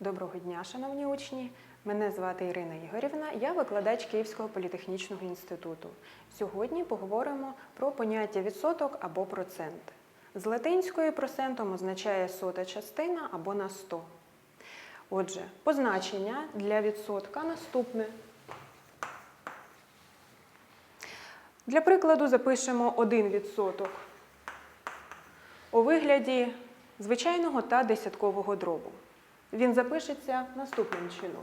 Доброго дня, шановні учні! Мене звати Ірина Ігорівна, я викладач Київського політехнічного інституту. Сьогодні поговоримо про поняття відсоток або процент. З латинської процентом означає сота частина або на 100. Отже, позначення для відсотка наступне. Для прикладу запишемо 1% у вигляді звичайного та десяткового дробу. Він запишеться наступним чином.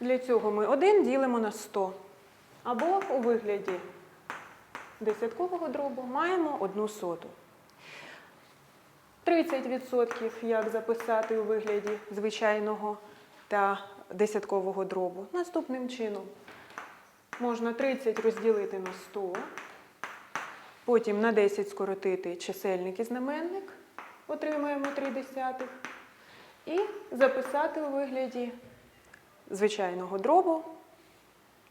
Для цього ми 1 ділимо на 100. Або у вигляді десяткового дробу маємо 1 соту. 30% як записати у вигляді звичайного та десяткового дробу. Наступним чином можна 30 розділити на 100, потім на 10 скоротити чисельник і знаменник, отримаємо 3 десятих, і записати у вигляді звичайного дробу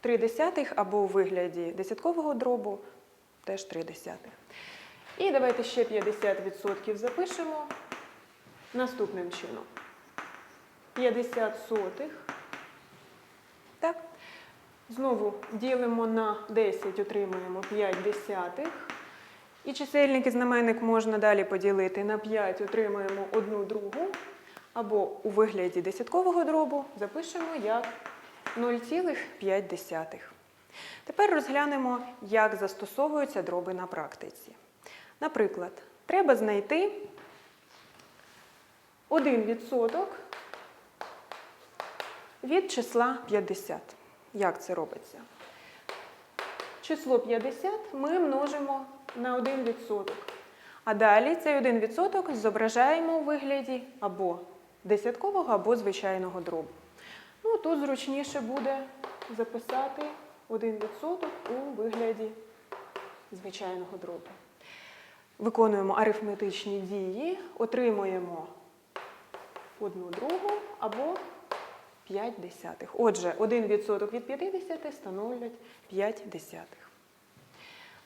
3 десятих або у вигляді десяткового дробу теж 3 десятих. І давайте ще 50% запишемо наступним чином. 50 сотих. Так. Знову ділимо на 10, отримуємо 5 десятих. І чисельник і знаменник можна далі поділити на 5, отримаємо 1 другу. Або у вигляді десяткового дробу запишемо як 0,5. Тепер розглянемо, як застосовуються дроби на практиці. Наприклад, треба знайти 1% від числа 50. Як це робиться? Число 50 ми множимо на 1%. А далі цей 1% зображаємо у вигляді або десяткового, або звичайного дробу. Ну, тут зручніше буде записати 1% у вигляді звичайного дробу. Виконуємо арифметичні дії, отримуємо одну другу або 5 десятих. Отже, 1% від 50 становлять 5 десятих.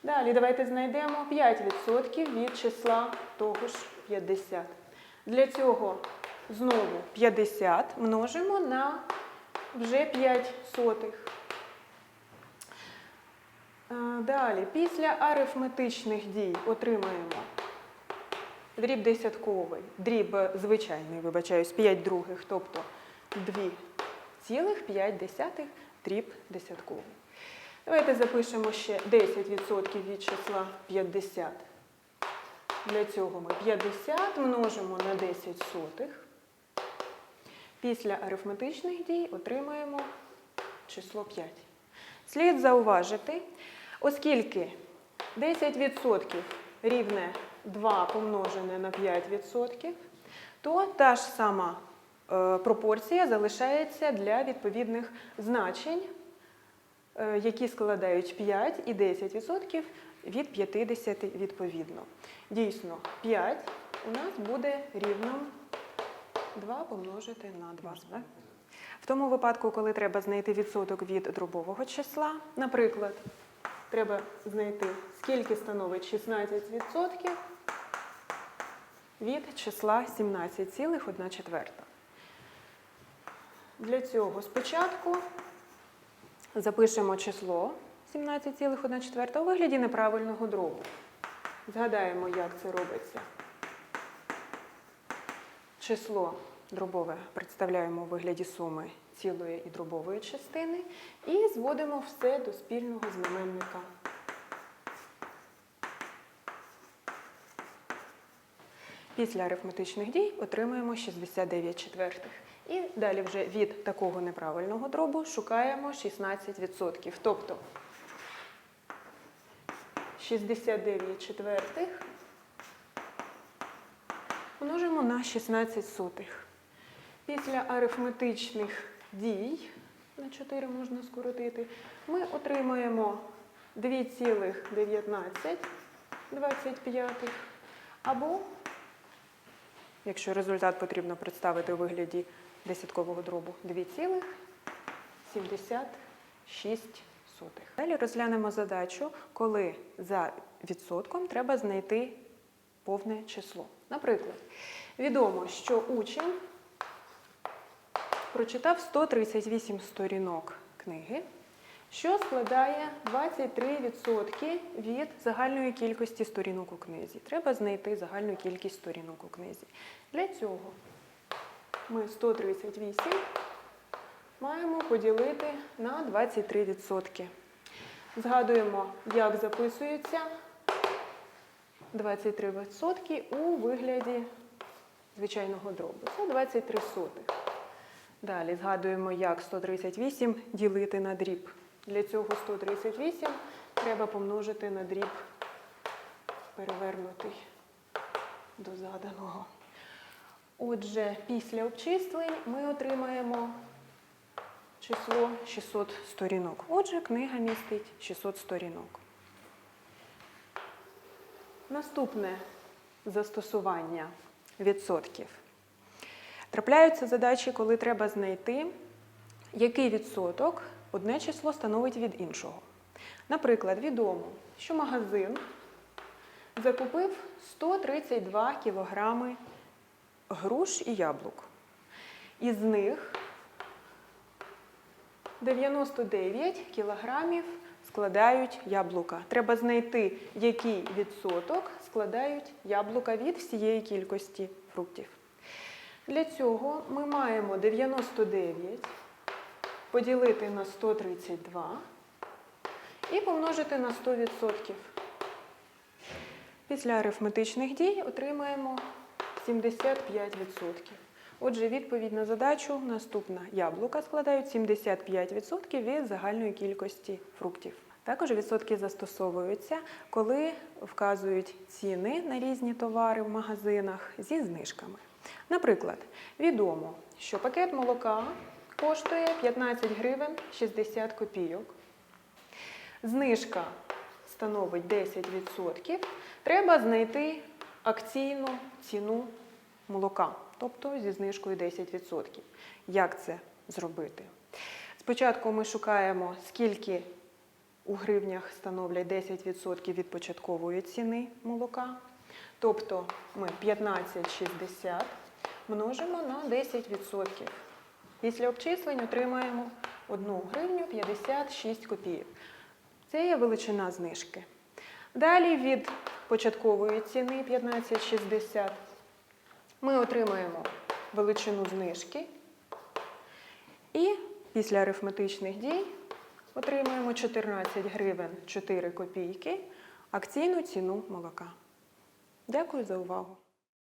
Далі давайте знайдемо 5% від числа того ж 50. Для цього знову 50 множимо на вже 5 сотих. Е, Далі, після арифметичних дій отримаємо дріб десятковий, дріб звичайний, вибачаюсь, 5 других, тобто 2,5 дріб десятковий. Давайте запишемо ще 10% від числа 50. Для цього ми 50 множимо на 10 сотих. Після арифметичних дій отримаємо число 5. Слід зауважити, оскільки 10% рівне 2 помножене на 5%, то та ж сама е, пропорція залишається для відповідних значень, е, які складають 5 і 10% від 50 відповідно. Дійсно, 5 у нас буде рівно 2 помножити на 2. Так? В тому випадку, коли треба знайти відсоток від дробового числа, наприклад, треба знайти, скільки становить 16% від числа 17,1 четверта. Для цього спочатку запишемо число 17,1 четверта у вигляді неправильного дробу. Згадаємо, як це робиться. Число дробове представляємо у вигляді суми цілої і дробової частини і зводимо все до спільного знаменника. Після арифметичних дій отримаємо 69 четвертих. І далі вже від такого неправильного дробу шукаємо 16%. Тобто 69 четвертих множимо на 16 сотих. Після арифметичних дій, на 4 можна скоротити, ми отримаємо 2,19 або, якщо результат потрібно представити у вигляді десяткового дробу, 2,76. Далі розглянемо задачу, коли за відсотком треба знайти повне число. Наприклад, відомо, що учень прочитав 138 сторінок книги, що складає 23% від загальної кількості сторінок у книзі. Треба знайти загальну кількість сторінок у книзі. Для цього ми 138 маємо поділити на 23%. Згадуємо, як записується 23% у вигляді звичайного дробу. Це 23 сотих. Далі згадуємо, як 138 ділити на дріб. Для цього 138 треба помножити на дріб перевернутий до заданого. Отже, після обчислень ми отримаємо число 600 сторінок. Отже, книга містить 600 сторінок. Наступне застосування відсотків. Трапляються задачі, коли треба знайти, який відсоток одне число становить від іншого. Наприклад, відомо, що магазин закупив 132 кілограми груш і яблук. Із них 99 кілограмів складають яблука. Треба знайти, який відсоток складають яблука від всієї кількості фруктів. Для цього ми маємо 99 поділити на 132 і помножити на 100%. Після арифметичних дій отримаємо 75%. Отже, відповідь на задачу наступна. Яблука складають 75% від загальної кількості фруктів. Також відсотки застосовуються, коли вказують ціни на різні товари в магазинах зі знижками. Наприклад, відомо, що пакет молока коштує 15 гривень 60 копійок. Знижка становить 10%. Треба знайти акційну ціну молока, тобто зі знижкою 10%. Як це зробити? Спочатку ми шукаємо, скільки у гривнях становлять 10% від початкової ціни молока. Тобто ми 15,60 множимо на 10%. Після обчислень отримаємо 1 гривню 56 копійок. Це є величина знижки. Далі від початкової ціни 15,60 ми отримаємо величину знижки. І після арифметичних дій отримаємо 14 гривень 4 копійки акційну ціну молока. Дякую за увагу.